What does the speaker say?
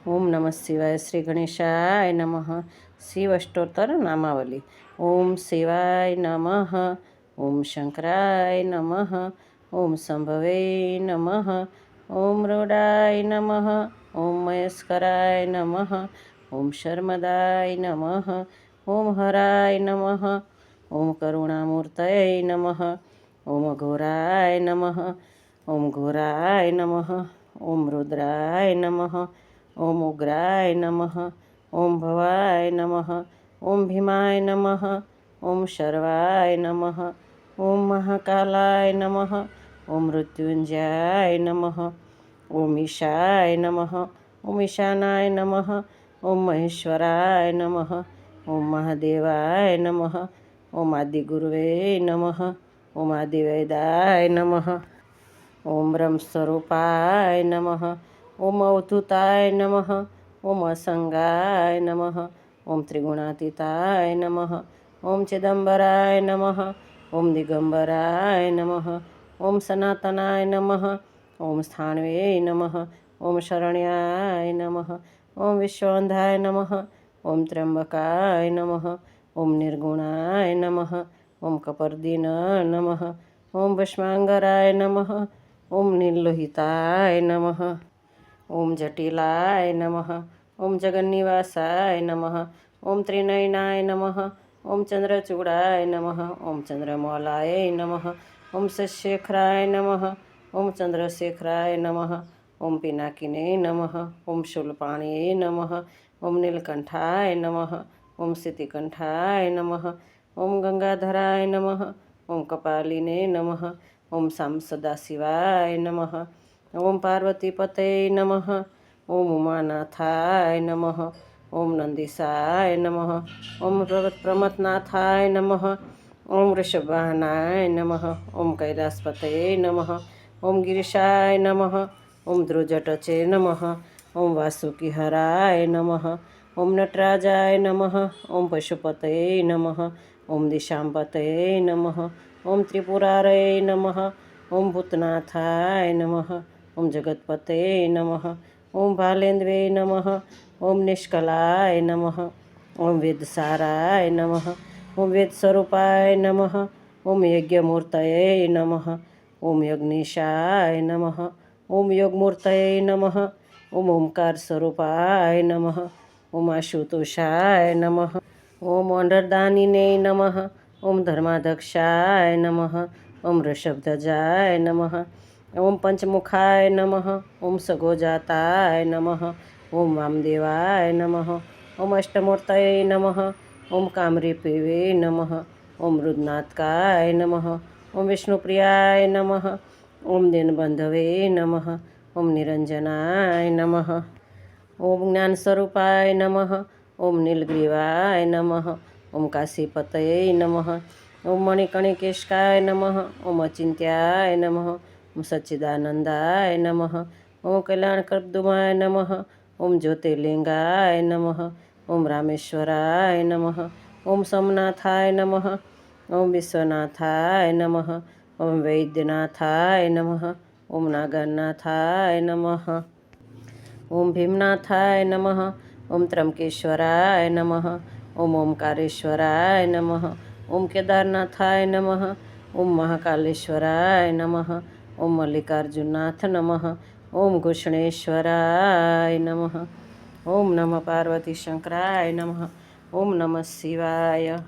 ઓમ નમઃ શિવાય શ્રી ગણેશાય નમઃ શિવ અષ્ટોત્તર નામાવલી ઓમ શિવાય નમઃ ઓમ શંકરાય નમઃ ઓમ સંભવે નમઃ ઓમ રોડાય નમઃ ઓમ મયસ્કરાય નમઃ ઓમ શર્મદાય નમઃ ઓમ હરાય નમઃ ઓમ કરુણામૂર્તય નમઃ ઓમ ઘોરાય નમઃ ઓમ ઘોરાય નમઃ ઓમ રુદ્રાય નમઃ ओम उग्राय नमः ओम भवाय नमः ओम भीमाय नमः ओम शर्वाय नमः ओम महाकालाय नमः ओम मृत्युंजयाय नमः ओम ईशाय नमः ओम ईशानाय नमः ओम महेश्वराय नमः ओम महादेवाय नमः ओम आदिगुरुवे नमः ओम आदिवेदाय नमः ओम ब्रह्मस्वरूपाय नमः ओम अवधूताय नम ओम असंगाय नम ओम त्रिगुणातीताय नम ओम चिदंबराय नम ओम दिगंबराय नम ओम सनातनाय नम ओम स्थानवे नम ओम शरण्याय नम ओम विश्वंधाय नम ओम त्र्यंबकाय नम ओम निर्गुणाय नम ओम कपर्दीन नम ओम भस्मांगराय नम ओम निर्लोहिताय नमः ओम जटिलाय नम ओम जगन्निवासाय नम ओम त्रिनयनाय नम ओम चंद्रचूड़ाय नम ओम चंद्रमौलाय नम ओम सशेखराय नम ओम चंद्रशेखराय नम ओम पिनाकिने नम ओम शूलपाणी नम ओम नीलकंठाय नम ओम सितिकंठाय नम ओम गंगाधराय नम ओम कपालिने नम ओम सांसदाशिवाय नम नमः નમઃ ઓમ પાર્વતીપતે નમઃ ઓમ ઉમાનાથાય નમઃ ઓમ નંદિસાય નમઃ ઓમ પ્રમતનાથાય નમઃ ઓમ વૃષભાનાય નમઃ ઓમ કૈલાસપતે નમઃ ઓમ ગિરિશાય નમઃ ઓમ ધ્રુજટચે નમઃ ઓમ વાસુકિહરાય નમઃ ઓમ નટરાજાય નમઃ ઓમ પશુપતે નમઃ ઓમ દિશાંપતે નમઃ ઓમ ત્રિપુરારય નમઃ ઓમ ભૂતનાથાય નમઃ ઓમ જગતપતે નમઃ ઓમ ભાલેન્દ્વે નમઃ ઓમ નિષ્કલાય નમઃ ઓમ વેદસારાય નમઃ ઓમ વેદ સ્વરૂપાય નમઃ ઓમ યજ્ઞમૂર્તયે નમઃ ઓમ યજ્ઞેશાય નમઃ ઓમ યોગમૂર્તયે નમઃ ઓમ ઓમકાર સ્વરૂપાય નમઃ ઓમ આશુતોષાય નમઃ ઓમ અંડરદાનિને નમઃ ઓમ ધર્માધક્ષાય નમઃ ઓમ ઋષભધજાય નમઃ ओम पंचमुखाय नमः ओम सगोजाताय नमः ओम वामदेवाय नमः ओम अष्टमूर्त नमः ओम कामरेपिवे नमः ओम रुद्रनाथकाय नमः ओम विष्णुप्रियाय नमः ओम दीनबंधवे नमः ओम निरंजनाय नमः ओम ज्ञानस्वरूपाय नमः ओम नीलग्रीवाय नमः ओम काशीपतये नमः ओम मणिकणिकेशकाय नमः ओम अचिंत्याय नमः ओम सच्चिदानंदाय नम ओम कल्याण कर्पदुमाय नम ओम ज्योतिर्लिंगाय नम ओम रामेश्वराय नम ओम सोमनाथाय नम ओम विश्वनाथाय नम ओम वैद्यनाथाय नम ओम नागनाथाय नम ओम भीमनाथाय नम ओम त्रंबकेश्वराय नम ओम ओंकारेश्वराय नम ओम केदारनाथाय नम ओम महाकालेश्वराय नमः ઓમ મલ્લિકાર્જુનાથ નમઃ. ઓમ ઘૃષ્ણેશ્વરાય નમઃ. ઓમ નમઃ પાર્વતી શંકરાય નમઃ. ઓમ નમઃ શિવાય.